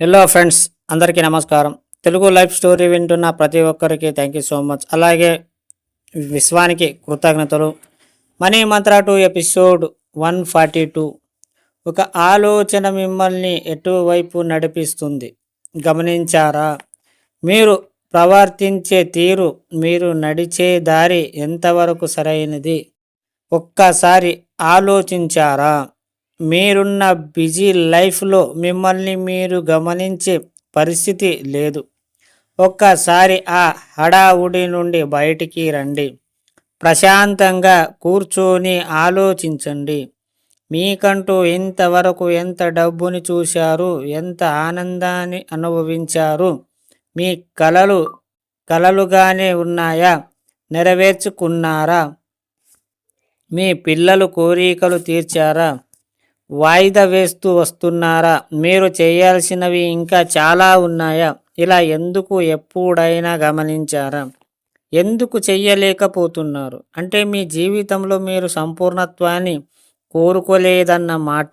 Hello friends అందరికీ నమస్కారం. Telugu life story వింటున్న ప్రతి ఒక్కరికి థ్యాంక్ యూ సో మచ్ అలాగే విశ్వానికి కృతజ్ఞతలు. Money Mantra two episode one forty two. ఒక ఆలోచన మిమ్మల్ని ఎటువైపు నడిపిస్తుంది? గమనించారా? మీరు ప్రవర్తించే తీరు మీరు నడిచే దారి ఎంతవరకు సరైనది? ఒక్కసారి ఆలోచించారా? మీరున్న బిజీ లైఫ్లో మిమ్మల్ని మీరు గమనించే పరిస్థితి లేదు. ఒక్కసారి ఆ హడావుడి నుండి బయటికి రండి. ప్రశాంతంగా కూర్చొని ఆలోచించండి. మీకంటూ ఇంతవరకు ఎంత డబ్బుని చూశారు ఎంత ఆనందాన్ని అనుభవించారు మీ కలలు కలలుగానే ఉన్నాయా నెరవేర్చుకున్నారా మీ పిల్లలు కోరికలు తీర్చారా వాయిదా వేస్తూ వస్తున్నారా? మీరు చేయాల్సినవి ఇంకా చాలా ఉన్నాయా? ఇలా ఎందుకు ఎప్పుడైనా గమనించారా? ఎందుకు చెయ్యలేకపోతున్నారు? అంటే మీ జీవితంలో మీరు సంపూర్ణత్వాన్ని కోరుకోలేదన్న మాట.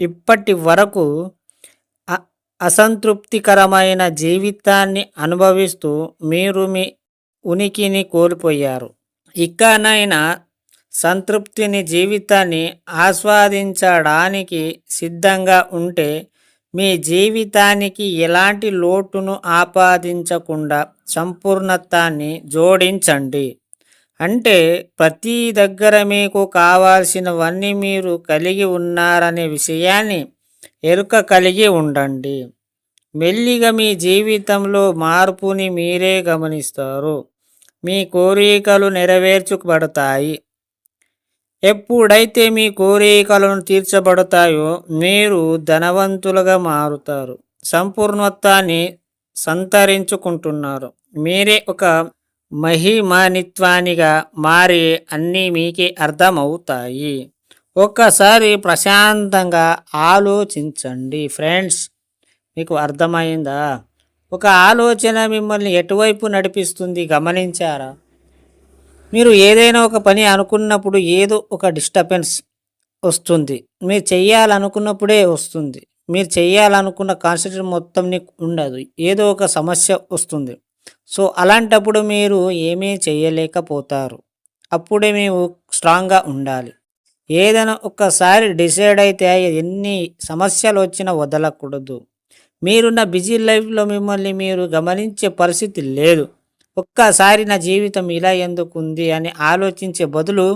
ఇప్పటి వరకు అసంతృప్తికరమైన జీవితాన్ని అనుభవిస్తూ మీరు మీ ఉనికిని కోల్పోయారు. ఇకనైనా సంతృప్తిని జీవితాన్ని ఆస్వాదించడానికి సిద్ధంగా ఉంటే మీ జీవితానికి ఎలాంటి లోటును ఆపాదించకుండా సంపూర్ణత్వాన్ని జోడించండి. అంటే ప్రతి దగ్గర మీకు కావాల్సినవన్నీ మీరు కలిగి ఉన్నారనే విషయాన్ని ఎరుక కలిగి ఉండండి. మెల్లిగా మీ జీవితంలో మార్పుని మీరే గమనిస్తారు. మీ కోరికలు నెరవేర్చుబడతాయి ఎప్పుడైతే మీ కోరికలను తీర్చబడతాయో మీరు ధనవంతులుగా మారుతారు. సంపూర్ణత్వాన్ని సంతరించుకుంటున్నారు. మీరే ఒక మహిమానిత్వానిగా మారి అన్నీ మీకే అర్థమవుతాయి. ఒక్కసారి ప్రశాంతంగా ఆలోచించండి ఫ్రెండ్స్. మీకు అర్థమైందా? ఒక ఆలోచన మిమ్మల్ని ఎటువైపు నడిపిస్తుంది? గమనించారా? మీరు ఏదైనా ఒక పని అనుకున్నప్పుడు ఏదో ఒక డిస్టర్బెన్స్ వస్తుంది. మీరు చెయ్యాలనుకున్నప్పుడే వస్తుంది. మీరు చేయాలనుకున్న కాన్సన్ట్రేషన్ మొత్తం ఉండదు. ఏదో ఒక సమస్య వస్తుంది. సో అలాంటప్పుడు మీరు ఏమీ చేయలేకపోతారు అప్పుడే మేము స్ట్రాంగ్గా ఉండాలి. ఏదైనా ఒక్కసారి డిసైడ్ అయితే ఎన్ని సమస్యలు వచ్చినా వదలకూడదు. మీరున్న బిజీ లైఫ్లో మిమ్మల్ని మీరు గమనించే పరిస్థితి లేదు. ఒక్కసారి నా జీవితం ఇలా ఎందుకు ఉంది అని ఆలోచించే బదులు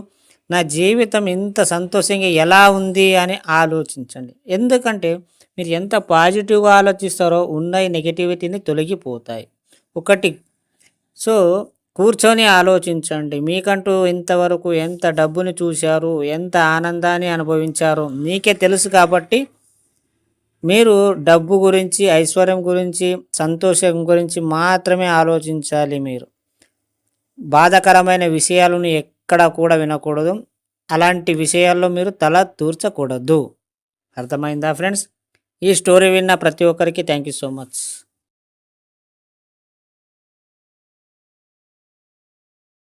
నా జీవితం ఇంత సంతోషంగా ఎలా ఉంది అని ఆలోచించండి. ఎందుకంటే మీరు ఎంత పాజిటివ్గా ఆలోచిస్తారో ఉన్న నెగిటివిటీని తొలగిపోతాయి. ఒకటి సో కూర్చొని ఆలోచించండి. మీకంటూ ఇంతవరకు ఎంత డబ్బుని చూశారు ఎంత ఆనందాన్ని అనుభవించారు మీకే తెలుసు కాబట్టి మీరు డబ్బు గురించి ఐశ్వర్యం గురించి సంతోషం గురించి మాత్రమే ఆలోచించాలి మీరు. బాధాకరమైన విషయాలను ఎక్కడ కూడా వినకూడదు. అలాంటి విషయాల్లో మీరు తల తూర్చకూడదు. అర్థమైందా ఫ్రెండ్స్? ఈ స్టోరీ విన్న ప్రతి ఒక్కరికి థ్యాంక్ యూ సో మచ్.